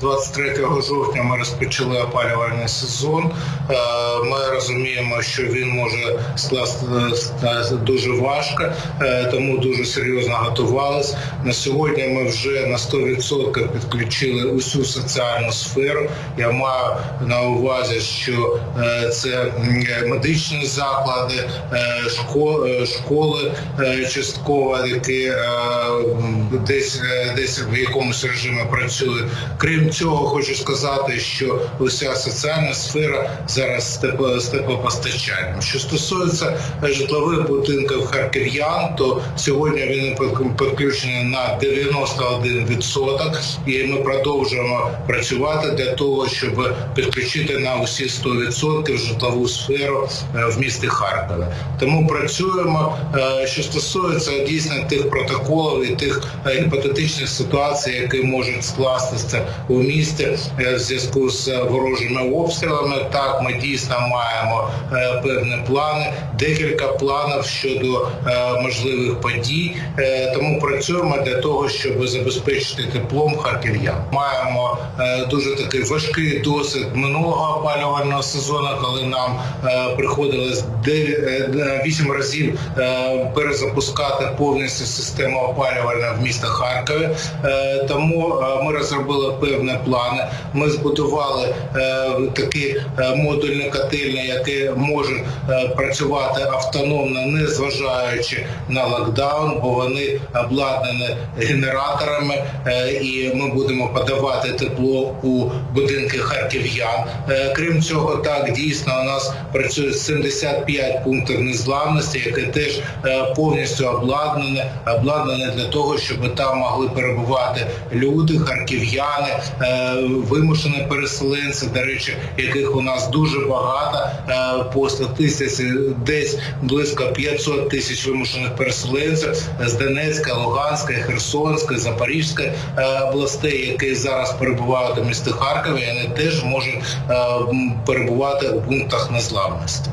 23 жовтня ми розпочали опалювальний сезон. Е, Ми розуміємо, що він може скласти дуже важко, е, тому дуже серйозно готувалися. На сьогодні ми вже на 100% підключили усю соціальну сферу. Я маю на увазі, що е, це медичні заклади, е, шко- е, школи е, частково, які е, десь е, десь в якомусь режимі працюють. Крім цього, хочу сказати, що уся соціальна сфера зараз з тепло- теплопостачанням. Що стосується житлових будинків харків'ян, то сьогодні він під- підключений на 91%, і ми продовжуємо працювати для того, щоб підключити на усі 100% житлову сферу е, в місті Харкові. Тому працюємо. Е, Що стосується дійсно тих протоколів і тих е, гіпотетичних ситуацій, які можуть скластися у місті е, в зв'язку з ворожими обстрілами, так ми дійсно маємо е, певні плани, декілька планів щодо е, можливих подій. Тому працюємо для того, щоб забезпечити теплом харків'ян. Маємо дуже такий важкий досвід минулого опалювального сезону, коли нам приходилось 8 разів перезапускати повністю систему опалювальної в місті Харкові. Тому ми розробили певні плани. Ми збудували е, такі е, модульні котельні, які можуть е, працювати автономно, не зважаючи на локдаун, бо вони обладнані генераторами, і ми будемо подавати тепло у будинки харків'ян. Крім цього, так дійсно у нас працює 75 пунктів незламності, які теж повністю обладнані, обладнані для того, щоб там могли перебувати люди, харків'яни, вимушені переселенці, до речі, яких у нас дуже багато е, по статистиці, десь близько 500 тисяч вимушених переселенців з Донецька, Луганська, Херсонська, Запорізька е, областей, які зараз перебувають у місті Харкові, вони теж можуть е, перебувати у пунктах незламності.